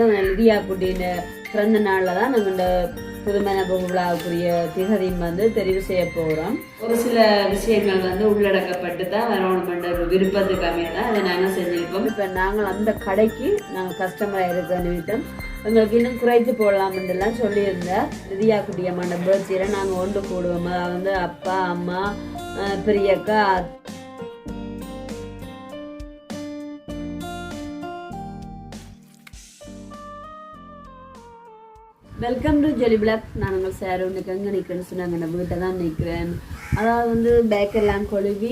வந்து லிதியா குட்டின்னு பிறந்த நாளில் தான் நாங்கள் இந்த புதுமண விழாவுக்குரிய திகதியும் வந்து தெரிவு செய்ய போகிறோம் ஒரு சில விஷயங்கள் வந்து உள்ளடக்கப்பட்டு தான் வரணுமென்ற ஒரு விருப்பத்துக்கு அமைய தான் அதை நாங்கள் செஞ்சுருக்கோம். இப்போ நாங்கள் அந்த கடைக்கு நாங்கள் கஸ்டமராக இருக்க நிமித்தம் எங்களுக்கு இன்னும் குறைத்து போடலாம்ன்றலாம் சொல்லியிருந்தேன் லிதியா குட்டி அம்மாண்ட நாங்கள் ஒன்று கூடுவோம் அதாவது வந்து அப்பா அம்மா பெரியக்கா வெல்கம் டு ஜெலி பிளாக் நான் உங்கள் சார் ஒன்று எங்கே நிற்கிறேன்னு சொன்னாங்க. நம்ம வீட்டை தான் நிற்கிறேன் அதாவது வந்து பேக்கெல்லாம் கொழுவி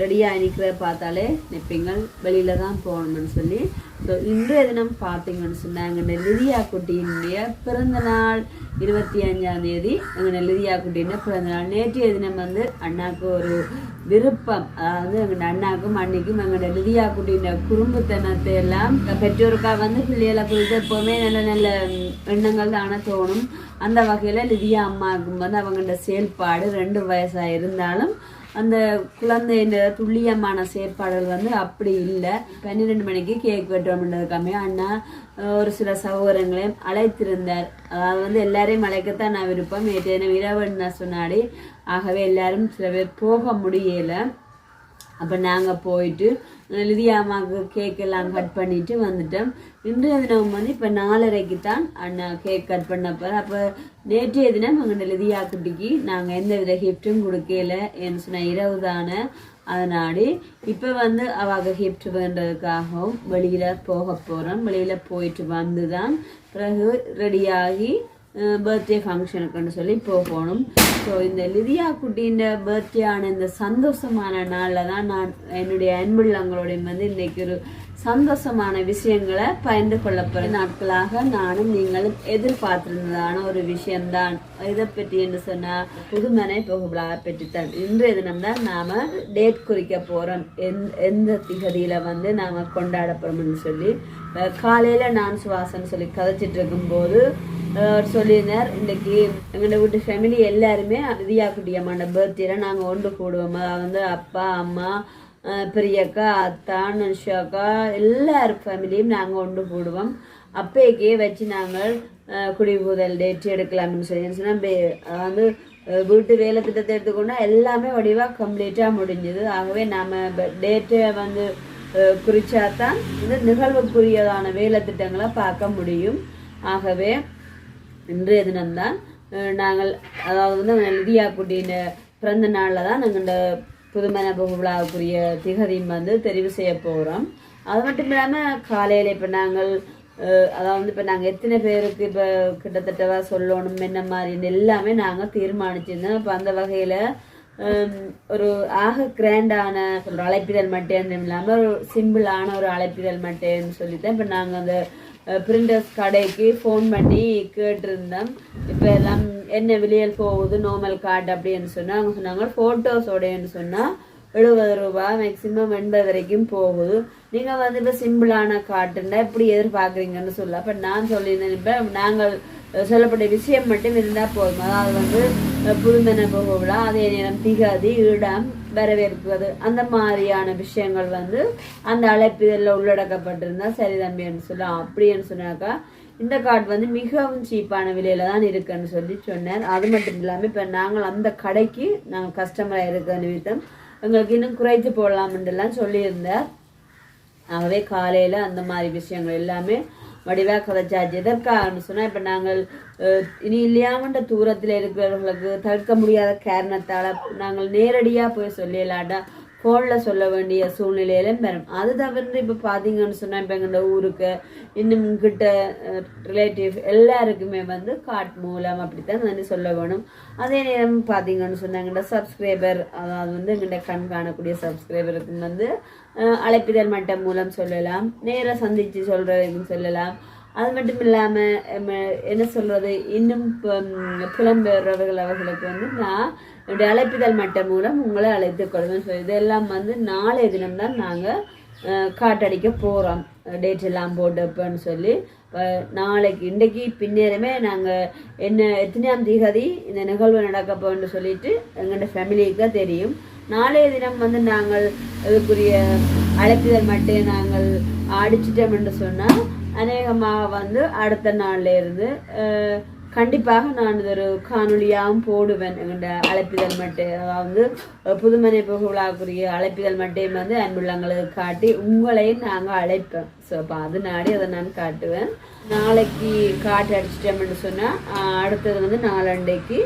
ரெடியாக நிற்கிற பார்த்தாலே நிற்பீங்க வெளியில் தான் போகணும்னு சொல்லி. ஸோ இன்றைய தினம் பார்த்தீங்கன்னு சொன்னாங்க. லிதியா குட்டியினுடைய பிறந்த நாள். இருபத்தி அஞ்சாம் தேதி எங்கள் லிதியா குட்டின்னு பிறந்த நாள் நேற்றைய தினம் வந்து அண்ணாக்கு ஒரு விருப்பம். அதாவது எங்கள் அண்ணாக்கும் அன்னைக்கும் எங்களோட லிதியா குட்டியின் குறும்புத்தனத்தை எல்லாம் பெற்றோருக்கா வந்து பிள்ளைகளை குறித்து எப்போவுமே நல்ல நல்ல எண்ணங்கள் தானே தோணும். அந்த வகையில் லிதியா அம்மாவுக்கும் வந்து அவங்களோட செயல்பாடு ரெண்டு வயசாக இருந்தாலும் அந்த குழந்தையின் துல்லியமான செயற்பாடுகள் வந்து அப்படி இல்லை. பன்னிரெண்டு மணிக்கு கேக் வெட்டுறோம்ன்றதுக்காமே அண்ணா ஒரு சில சகோதரங்களையும் அழைத்திருந்தார். அதாவது வந்து எல்லாரையும் அழைக்கத்தான் நான் விருப்பம். நேற்று இரவுன்னு சொன்னாடி ஆகவே எல்லாரும் சில பேர் போக முடியலை. அப்போ நாங்கள் போயிட்டு அஹ் லிதியா அம்மாவுக்கு கேக் எல்லாம் கட் பண்ணிட்டு வந்துட்டோம். இன்றைய தினம் வந்து இப்போ நாலரைக்கு தான் அண்ணா கேக் கட் பண்ணப்போ அப்போ நேற்றைய தினம் எங்கள் லிதியா குட்டிக்கு நாங்கள் எந்த வித கிஃப்ட்டும் கொடுக்கல ஏன்னு சொன்ன இரவு தானே அதனாடி இப்போ வந்து அவங்க கிஃப்ட் வேண்டதுக்காகவும் வெளியில் போக போகிறோம் வெளியில் போயிட்டு வந்து தான் பிறகு ரெடியாகி பர்த்டே ஃபங்க்ஷனுக்குன்னு சொல்லி போகணும். ஸோ இந்த லிதியா குட்டியின் பர்த்டே ஆன இந்த சந்தோஷமான நாளில் தான் நான் என்னுடைய அன்புள்ளங்களுடைய வந்து இன்னைக்கு ஒரு சந்தோஷமான விஷயங்களை பகிர்ந்து கொள்ள போகிற நாட்களாக நானும் நீங்களும் எதிர்பார்த்திருந்ததான ஒரு விஷயம்தான். இதை பற்றி என்று சொன்னால் புதுமனை புகழாக பெற்றுத்தான். இன்றைய தினம் தான் நாம் டேட் குறிக்க போகிறோம் எந் எந்த திகதியில் வந்து நாம் கொண்டாட போகிறோம்னு சொல்லி காலையில் நான் சுவாசன் சொல்லி கதைச்சிட்டு இருக்கும்போது அவர் சொல்லியிருந்தார் இன்னைக்கு எங்களோட வீட்டு ஃபேமிலி எல்லாருமே ரியா குட்டி பர்த்டேல நாங்கள் ஒன்று கூடுவோம். வந்து அப்பா அம்மா பெரியக்கா அத்தா நன்ஷாக்கா எல்லார் ஃபேமிலியும் நாங்கள் ஒன்று போடுவோம் அப்பேக்கே வச்சு நாங்கள் குடிபோதல் டேட் எடுக்கலாம்னு சொல்லி சொன்னால் அதாவது வீட்டு வேலை திட்டத்தை எடுத்துக்கொண்டா எல்லாமே வடிவாக கம்ப்ளீட்டாக முடிஞ்சது ஆகவே நாம் டேட்டை வந்து குறித்தா தான் இந்த நிகழ்வுக்குரியதான வேலை திட்டங்களை பார்க்க முடியும் ஆகவே இன்றைய தினம்தான் நாங்கள் அதாவது வந்து நாங்கள் லிதியா குட்டின பிறந்த நாளில் தான் நாங்கள் இந்த புதுமண விழாவுக்குரிய திகதியும் வந்து தெரிவு செய்ய போகிறோம் அது மட்டும் இல்லாமல் காலையில் இப்போ நாங்கள் அதாவது இப்போ நாங்கள் எத்தனை பேருக்கு இப்போ கிட்டத்தட்டவா சொல்லணும் என்ன மாதிரி எல்லாமே நாங்கள் தீர்மானிச்சிருந்தோம். இப்போ அந்த வகையில் ஒரு ஆக கிராண்டான ஒரு அழைப்பிதழ் மட்டைன்னு இல்லாமல் ஒரு சிம்பிளான ஒரு அழைப்பிதழ் மட்டைன்னு சொல்லித்தான் இப்போ நாங்கள் அந்த பிரிண்டர்ஸ் கடைக்கு ஃபோன் பண்ணி கேட்டிருந்தோம். இப்போ எல்லாம் என்ன விலையில் போகுது நார்மல் கார்டு அப்படின்னு சொன்னால் அவங்க சொன்னாங்க ஃபோட்டோஸோடன்னு சொன்னால் எழுபது ரூபா மேக்ஸிமம் எண்பது வரைக்கும் போகுது. நீங்கள் வந்து இப்போ சிம்பிளான காட்டுன்னா எப்படி எதிர்பார்க்குறீங்கன்னு சொல்ல. அப்போ நான் சொல்லியிருந்தேன் இப்போ நாங்கள் சொல்லப்பட்ட விஷயம் மட்டும் இருந்தால் போதும். அதாவது வந்து புதுமன புகவிழா அதே நேரம் திகாதி இடம் வரவேற்பது அந்த மாதிரியான விஷயங்கள் வந்து அந்த அழைப்பிதழில் உள்ளடக்கப்பட்டிருந்தா சரி தம்பின்னு சொல்லலாம் அப்படின்னு சொன்னாக்கா இந்த கார்டு வந்து மிகவும் சீப்பான விலையில தான் இருக்குன்னு சொல்லி சொன்னார். அது மட்டும் இல்லாமல் இப்போ நாங்கள் அந்த கடைக்கு நாங்கள் கஸ்டமராக இருக்கிற நிமித்தம் எங்களுக்கு இன்னும் குறைத்து போடலாம்ன்றலாம் சொல்லியிருந்தார். ஆகவே காலையில் அந்த மாதிரி விஷயங்கள் எல்லாமே வடிவாக கதைச்சாச்சு எதற்காகன்னு சொன்னால் இப்போ நாங்கள் இனி இல்லையாமன்ற தூரத்தில் இருக்கிறவர்களுக்கு தவிர்க்க முடியாத காரணத்தால் நாங்கள் நேரடியாக போய் சொல்லிடலாட்டா ஃபோனில் சொல்ல வேண்டிய சூழ்நிலையில வரும். அது தவிர்த்து இப்போ பார்த்தீங்கன்னு சொன்னால் இப்போ எங்கள் ஊருக்கு இன்னும் கிட்ட ரிலேட்டிவ் எல்லாருக்குமே வந்து காட் மூலம் அப்படித்தான் வந்து சொல்ல வேணும். அதே நேரம் பார்த்தீங்கன்னு எங்கள்கிட்ட சப்ஸ்கிரைபர் அதாவது வந்து எங்கள்கிட்ட கண் காணக்கூடிய சப்ஸ்கிரைபருக்கு வந்து அழைப்பிதழ் மட்டம் மூலம் சொல்லலாம். நேராக சந்தித்து சொல்கிறதுன்னு சொல்லலாம். அது மட்டும் இல்லாமல் என்ன சொல்கிறது இன்னும் ப- புலம்பெயர்றவர்கள் அவர்களுக்கு வந்து நான் என்னுடைய அழைப்பிதழ் மட்டம் மூலம் உங்களை அழைத்து கொள்வேன். ஸோ இதெல்லாம் வந்து நாளைய தினம்தான் நாங்கள் காட்டடிக்க போகிறோம் டேட் எல்லாம் போட்டப்பன்னு சொல்லி நாளைக்கு இன்றைக்கு பின்னேறமே நாங்கள் என்ன எத்தனையாம் திகதி இந்த நிகழ்வு நடக்க போன்னு சொல்லிட்டு எங்களோட ஃபேமிலிக்கு தான் தெரியும். நாளைய தினம் வந்து நாங்கள் இதுக்குரிய அழைப்பிதழ் மட்டும் நாங்கள் அடிச்சிட்டோம் என்று சொன்னால் அநேகமாக வந்து அடுத்த நாள்ல இருந்து கண்டிப்பாக நான் இது ஒரு காணொலியாகவும் போடுவேன் எங்கள்ட அழைப்பிதழ் மட்டை. வந்து புதுமனை புகழாக்குரிய அழைப்பிதழ் மட்டையும் வந்து அன்புள்ளங்களுக்கு காட்டி உங்களையும் நாங்கள் அழைப்பேன் ஸோ அப்போ அதனாடி அதை நான் காட்டுவேன். நாளைக்கு காட்டு அடிச்சிட்டோம்னு சொன்னால் அடுத்தது வந்து நாளண்டைக்கு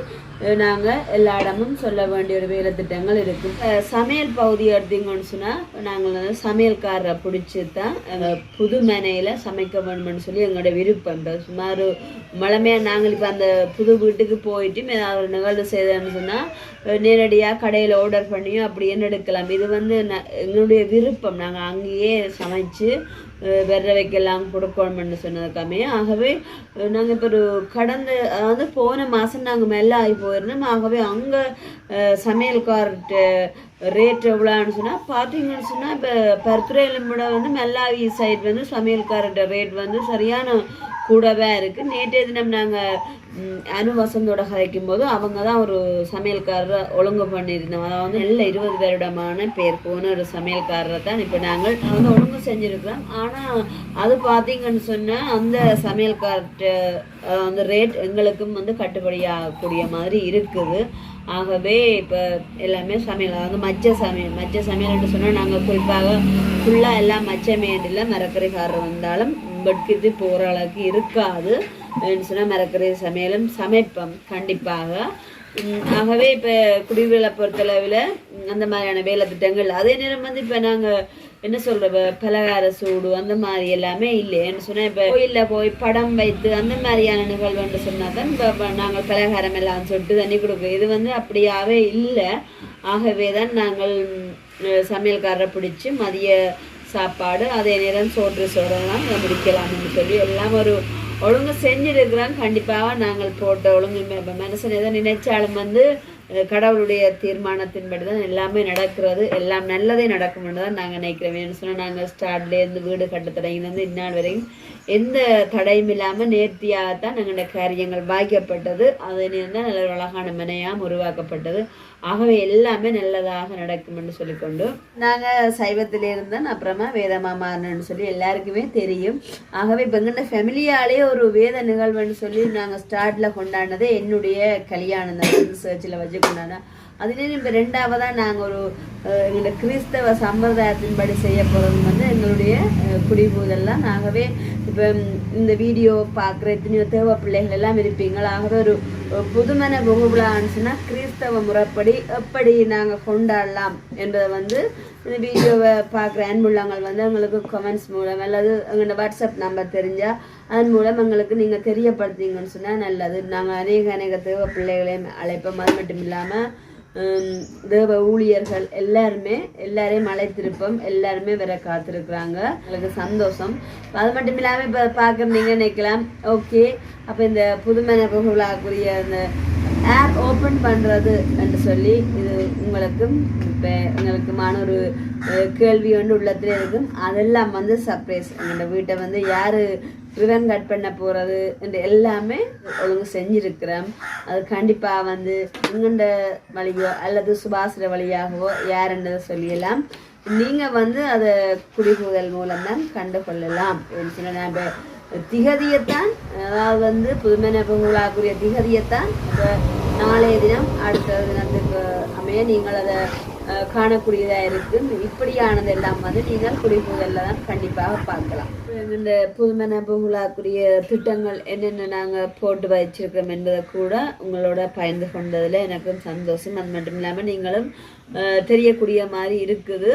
நாங்கள் எல்லா இடமும் சொல்ல வேண்டிய ஒரு வேலை திட்டங்கள் இருக்கும் சமையல் பகுதி எடுத்தீங்கன்னு சொன்னால் நாங்கள் வந்து சமையல்காரரை பிடிச்சி தான் எங்கள் புது மனையில் சமைக்க வேணும்னு சொல்லி எங்களோட விருப்பம். இப்போ சுமார் மழமையாக நாங்கள் இப்போ அந்த புது வீட்டுக்கு போயிட்டு ஏதாவது ஒரு நிகழ்வு செய்தோம்னு சொன்னால் நேரடியாக கடையில் ஆர்டர் பண்ணியும் அப்படியே எடுக்கலாம். இது வந்து எங்களுடைய விருப்பம். நாங்கள் அங்கேயே சமைச்சு அஹ் வெற வைக்கலாம் கொடுக்கணும்னு சொன்னதுக்காமே ஆகவே நாங்கள் இப்போ ஒரு கடந்த அதாவது போன மாதம் நாங்கள் மெல்ல ஆகி போயிருந்தோம். ஆகவே அங்கே சமையல்கார்ட்ட ரேட் எவ்வளோன்னு சொன்னால் பார்த்தீங்கன்னு சொன்னால் இப்போ பர்துரையிலும் கூட வந்து மெல்லாவி சைட் வந்து சமையல்காரர்கிட்ட ரேட் வந்து சரியான கூடவே இருக்குது நேற்றைய தினம் நாங்கள் அனு வசந்தோட கதைக்கும் போது அவங்க தான் ஒரு சமையல்காரரை ஒழுங்கு பண்ணியிருந்தோம். அதாவது நல்ல இருபது வருடமான பேர் போன ஒரு சமையல்காரரை தான் இப்போ நாங்கள் வந்து ஒழுங்கு செஞ்சுருக்கிறோம். ஆனால் அது பார்த்தீங்கன்னு சொன்னால் அந்த சமையல்கார்ட்ட அந்த ரேட் எங்களுக்கும் வந்து கட்டுப்படியாகக்கூடிய மாதிரி இருக்குது. ஆகவே இப்போ எல்லாமே சமையல் அதாவது மச்ச சமையல் மச்ச சமையல்னு சொன்னால் நாங்கள் குறிப்பாக ஃபுல்லாக எல்லாம் மச்ச மேண்டில் மரக்கறிக்காரர் வந்தாலும் வெட்கிட்டு போகிற அளவுக்கு இருக்காது சொன்னால் மரக்கறி சமையலும் சமைப்போம் கண்டிப்பாக. ஆகவே இப்போ குடிவேலை பொறுத்தளவில் அந்த மாதிரியான வேலை திட்டங்கள் அதே நேரம் வந்து இப்போ நாங்கள் என்ன சொல்கிற பலகார சூடு அந்த மாதிரி எல்லாமே இல்லை என்ன சொன்னால் இப்போ கோயிலில் போய் படம் வைத்து அந்த மாதிரியான நிகழ்வுன்னு சொன்னால் தான் இப்போ நாங்கள் பலகாரம் எல்லாம் சொல்லிட்டு தண்ணி கொடுப்போம். இது வந்து அப்படியாவே இல்லை. ஆகவே தான் நாங்கள் சமையல்காரரை பிடிச்சி மதிய சாப்பாடு அதே நேரம் சோற்று சோறெல்லாம் முடிக்கலாம்னு சொல்லி எல்லாம் ஒரு ஒழுங்கு செஞ்சிருக்கிறோம். கண்டிப்பாக நாங்கள் போட்ட ஒழுங்கு இப்போ மனுஷன் எதை நினைச்சாலும் வந்து கடவுளுடைய தீர்மானத்தின்படி தான் எல்லாமே நடக்கிறது. எல்லாம் நல்லதே நடக்கும்னு தான் நாங்கள் நினைக்கிறோம். ஏன்னு சொன்னால் நாங்கள் ஸ்டார்ட்லேருந்து வீடு கட்ட தொடங்கிலேருந்து இந்நாள் வரைக்கும் எந்த தடையும் இல்லாமல் நேர்த்தியாக தான் எங்களோட காரியங்கள் பாய்க்கப்பட்டது அதே நேரம் நல்ல ஒரு அழகான மனையாம் உருவாக்கப்பட்டது. ஆகவே எல்லாமே நல்லதாக நடக்கும் என்று சொல்லிக்கொண்டு. நாங்கள் சைவத்தில் இருந்தோம் அப்புறமா வேதமா மாறினு சொல்லி எல்லாருக்குமே தெரியும். ஆகவே இப்போ எங்கள்ட ஃபேமிலியாலே ஒரு வேத நிகழ்வுன்னு சொல்லி நாங்கள் ஸ்டார்டில் கொண்டாடினது என்னுடைய கல்யாணம் தான். சர்ச்சில் வச்சு கொண்டாடினோம் அதுலேயும் இப்போ ரெண்டாவதாக நாங்கள் ஒரு எங்களோட கிறிஸ்தவ சம்பிரதாயத்தின்படி செய்ய போகிறது வந்து எங்களுடைய குடிபூதெல்லாம் குடிபூதல்லாம் இப்போ இந்த வீடியோ பார்க்குற எத்தனையோ தேவ பிள்ளைகள் எல்லாம் இருப்பீங்கள்? ஆகவே ஒரு புதுமன புகுவிழான்னு சொன்னால் கிறிஸ்தவ முறைப்படி எப்படி நாங்கள் கொண்டாடலாம் என்பதை வந்து இந்த வீடியோவை பார்க்குற அன்புள்ளங்கள் வந்து எங்களுக்கு கமெண்ட்ஸ் மூலம் அல்லது எங்களோட வாட்ஸ்அப் நம்பர் தெரிஞ்சால் அதன் மூலம் எங்களுக்கு நீங்கள் தெரியப்படுத்திங்கன்னு சொன்னால் நல்லது. நாங்கள் அநேக அநேக தேவ பிள்ளைகளையும் அழைப்போம். அது மட்டும் இல்லாமல் தேவ ஊழியர்கள் எல்லாருமே எல்லாரையும் அழைத்திருப்போம். எல்லாருமே வர காத்திருக்கிறாங்க. எங்களுக்கு சந்தோஷம். அது மட்டும் இல்லாமல் இப்போ பார்க்குறீங்க நினைக்கலாம். ஓகே அப்போ இந்த புதுமனை புகழாக்குரிய அந்த ஏர் ஓப்பன் பண்ணுறது என்று சொல்லி இது உங்களுக்கும் இப்போ எங்களுக்குமான ஒரு கேள்வி ஒன்று உள்ளத்துல இருக்கும். அதெல்லாம் வந்து சர்ப்ரைஸ் எங்களோட வீட்டை வந்து யார் ரிவன் கட் பண்ண போகிறது என்று எல்லாமே ஒழுங்கு செஞ்சுருக்கிறோம். அது கண்டிப்பாக வந்து உங்கண்ட வழியோ அல்லது சுபாசிர வழியாகவோ யாருன்றதை சொல்லியெல்லாம் நீங்கள் வந்து அதை குடிபுதல் மூலம் தான் கண்டு கொள்ளலாம் சொன்ன நான் இப்போ திகதியைத்தான் அதாவது வந்து புதுமனை புகழாக்குரிய திகதியைத்தான். நாளைய தினம் அடுத்த தினத்துக்கு அமைய நீங்கள் அதை காணக்கூடியதாக இருக்கும். இப்படியானது எல்லாம் வந்து நீங்கள் குடிபுதலில் தான் கண்டிப்பாக பார்க்கலாம். இந்த புதுமனை புகழாக்குரிய திட்டங்கள் என்னென்ன நாங்கள் போட்டு வச்சிருக்கோம் என்பதை கூட உங்களோட பயந்து கொண்டதில் எனக்கும் சந்தோஷம். அது மட்டும் இல்லாமல் நீங்களும் தெரியக்கூடிய மாதிரி இருக்குது.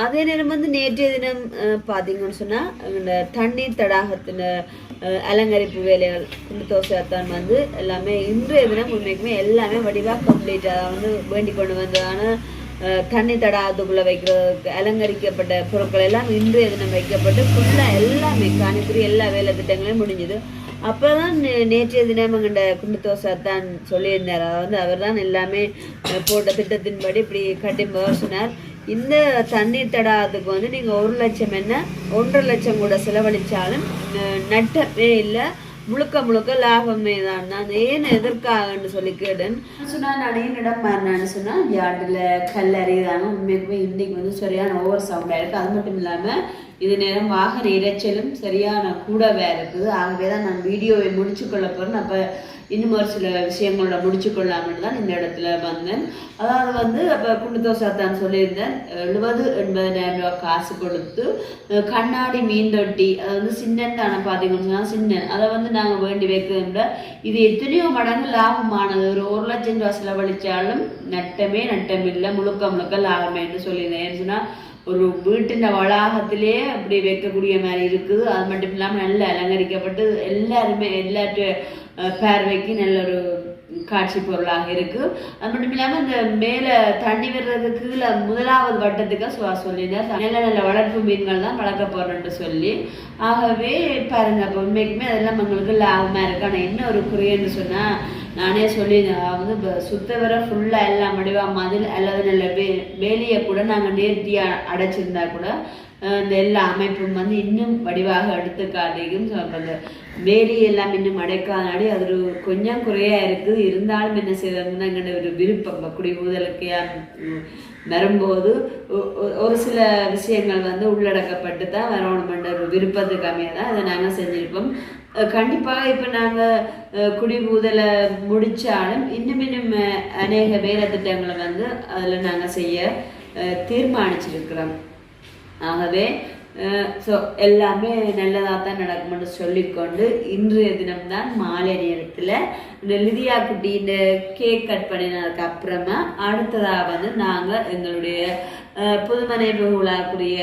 அதே நேரம் வந்து நேற்றைய தினம் பார்த்தீங்கன்னு சொன்னால் இந்த தண்ணீர் தடாகத்தின் அலங்கரிப்பு வேலைகள் குண்டுதோசைத்தான் வந்து எல்லாமே இன்றைய தினம் உண்மைக்குமே எல்லாமே வடிவாக கம்ப்ளீட் வந்து வேண்டிக் கொண்டு வந்ததான அஹ், தண்ணி தடாகத்துக்குள்ளே வைக்கிறதுக்கு அலங்கரிக்கப்பட்ட பொருட்கள் எல்லாம் இன்றைய தினம் வைக்கப்பட்டு ஃபுல்லாக எல்லாமே காணிக்குரிய எல்லா வேலை திட்டங்களையும் முடிஞ்சுது. அப்போ தான் நேற்றைய தினம் எங்கள்ட குண்டு தான் சொல்லியிருந்தார். அதாவது அவர் தான் எல்லாமே போட்ட திட்டத்தின்படி இப்படி கட்டி சொன்னார். இந்த தண்ணீர் தடாகத்துக்கு வந்து நீங்கள் ஒரு லட்சம் என்ன ஒன்றரை லட்சம் கூட செலவழித்தாலும் நட்டமே இல்லை முழுக்க முழுக்க லாபமே தான். நான் ஏன் எதற்காகன்னு சொல்லி கேட்டேன். சொன்னால் நான் இடம் மாறினான்னு சொன்னால் யார்டில் கல் அறியுதாங்க உண்மைக்குமே இன்னைக்கு வந்து சரியான ஓவர் சவுண்டாக இருக்குது அது மட்டும் இல்லாமல் இது நேரம் வாகன இரைச்சலும் சரியான கூட வேற இருக்குது. ஆகவே தான் நான் வீடியோவை முடிச்சுக்கொள்ள போகிறேன் அப்போ இன்னும் ஒரு சில விஷயங்களோட முடிச்சு கொள்ளாமல் தான் இந்த இடத்துல வந்தேன். அதாவது வந்து அப்போ குண்டு தான் சொல்லியிருந்தேன். எழுபது எண்பதாயிரம் ரூபா காசு கொடுத்து கண்ணாடி மீன் தொட்டி அது வந்து சின்னன் தானே பார்த்தீங்கன்னா சின்னன். அதை வந்து நாங்கள் வேண்டி வைக்கிறோம்ல இது எத்தனையோ மடங்கு லாபமானது. ஒரு ஒரு லட்சம் ரூபா செலவழித்தாலும் நட்டமே நட்டமில்லை. முழுக்க முழுக்க முழுக்க லாபமேன்னு சொல்லியிருந்தேன். ஏன்னு சொன்னால் ஒரு வீட்டின் வளாகத்திலே அப்படி வைக்கக்கூடிய மாதிரி இருக்குது. அது மட்டும் இல்லாமல் நல்லா அலங்கரிக்கப்பட்டு எல்லாருமே எல்லா அஹ், பார்வைக்கு நல்ல ஒரு காட்சி பொருளாக இருக்குது அது மட்டும் இல்லாமல் இந்த மேலே தண்ணி வர்றதுக்கு கீழே முதலாவது வட்டத்துக்கு சுவா சொல்லியிருந்தேன் நல்ல நல்ல வளர்ப்பு மீன்கள் தான் வளர்க்க போறேன்ட்டு சொல்லி. ஆகவே பாருங்கள் அப்போ உண்மைக்குமே அதெல்லாம் எங்களுக்கு லாபமாக இருக்கு. ஆனால் என்ன ஒரு குறைன்னு சொன்னால் நானே சொல்லியிருந்தேன் அதாவது இப்போ சுத்த வர ஃபுல்லாக எல்லாம் மடிவா மதில் அல்லது நல்ல வே வேலியை கூட நாங்கள் நேர்த்தியாக அடைச்சிருந்தா கூட இந்த எல்லா அமைப்பும் வந்து இன்னும் வடிவாக அடுத்த காட்டிக்கும் ஸோ வேலி எல்லாம் இன்னும் அடைக்காதனாடி அது ஒரு கொஞ்சம் குறையா இருக்குது இருந்தாலும் என்ன செய்யறதுன்னா எங்கள்ட ஒரு விருப்பம். குடி ஊதலுக்கு வரும்போது ஒரு சில விஷயங்கள் வந்து உள்ளடக்கப்பட்டு தான் வரணுமென்ற ஒரு விருப்பத்துக்கு அமைய தான் அதை நாங்கள் செஞ்சிருப்போம். கண்டிப்பாக இப்போ நாங்கள் குடிபூதலை முடித்தாலும் இன்னும் இன்னும் அஹ், அநேக வேலை திட்டங்களை வந்து அதில் நாங்கள் செய்ய அஹ், தீர்மானிச்சிருக்கிறோம். ஆகவே ஸோ எல்லாமே நல்லதாக தான் நடக்கும்னு சொல்லிக்கொண்டு இன்றைய தினம்தான் மாலை நேரத்தில் இந்த லிதியா குட்டி இந்த கேக் கட் பண்ணினதுக்கு அப்புறமா அடுத்ததாக வந்து நாங்கள் எங்களுடைய அஹ், புதுமனை விழாக்குரிய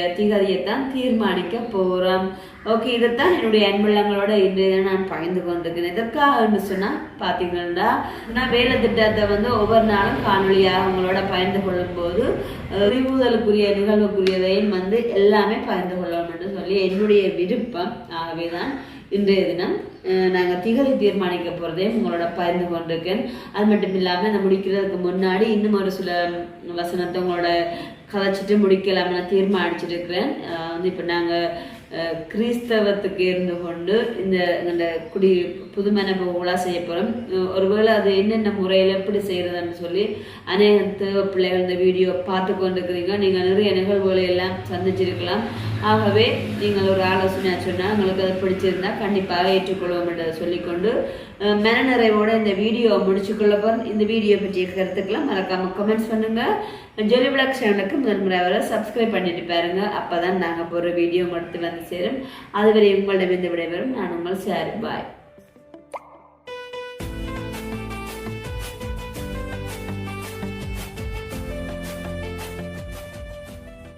தீர்மானிக்க போகிறோம் ஓகே இதைத்தான் என்னுடைய அன்புள்ளங்களோட இன்றைய நான் பகிர்ந்து கொண்டிருக்கிறேன். எதற்காகன்னு சொன்னால் பார்த்தீங்கன்னா நான் வேலை திட்டத்தை வந்து ஒவ்வொரு நாளும் காணொலியாக உங்களோட பகிர்ந்து கொள்ளும்போது அறிவுதலுக்குரிய நிகழ்வுக்குரியதையும் வந்து எல்லாமே பகிர்ந்து கொள்ளணும்னு சொல்லி என்னுடைய விருப்பம். ஆகவே தான் இன்றைய தினம் நாங்கள் திகதி தீர்மானிக்க போகிறதையும் உங்களோட பகிர்ந்து கொண்டிருக்கேன். அது மட்டும் இல்லாமல் நான் முடிக்கிறதுக்கு முன்னாடி இன்னும் ஒரு சில வசனத்தை உங்களோட கதைச்சிட்டு முடிக்கலாம்னு நான் தீர்மானிச்சிருக்கிறேன். இருக்கிறேன் வந்து இப்போ நாங்கள் அஹ் கிறிஸ்தவத்துக்கு இருந்து கொண்டு இந்த இந்த குடி புதுமன உலா செய்ய போகிறோம் ஒருவேளை அது என்னென்ன முறையில் எப்படி செய்கிறதுன்னு சொல்லி அநேக பிள்ளைகள் இந்த வீடியோ பார்த்து கொண்டிருக்கிறீங்க நீங்கள் நிறைய நிகழ்வுகளை எல்லாம் சந்திச்சிருக்கலாம். ஆகவே நீங்கள் ஒரு ஆலோசனையாக சொன்னால் உங்களுக்கு அது பிடிச்சிருந்தா கண்டிப்பாக ஏற்றுக்கொள்வோம் என்றதை சொல்லிக்கொண்டு மனநிறைவோடு இந்த வீடியோ முடிச்சுக்கொள்ள போகிறோம் இந்த வீடியோ பற்றிய கருத்துக்கெல்லாம் மறக்காமல் கமெண்ட்ஸ் பண்ணுங்கள் ஜொலி விளாக் சேனலுக்கு முதல் முறை சப்ஸ்கிரைப் பண்ணிட்டு பாருங்க. அப்போ தான் நாங்கள் போகிற வீடியோ உங்களுக்கு வந்து சேரும். அதுவரை உங்களிடமிருந்து விடைபெறும். நான் உங்கள் சார். பாய்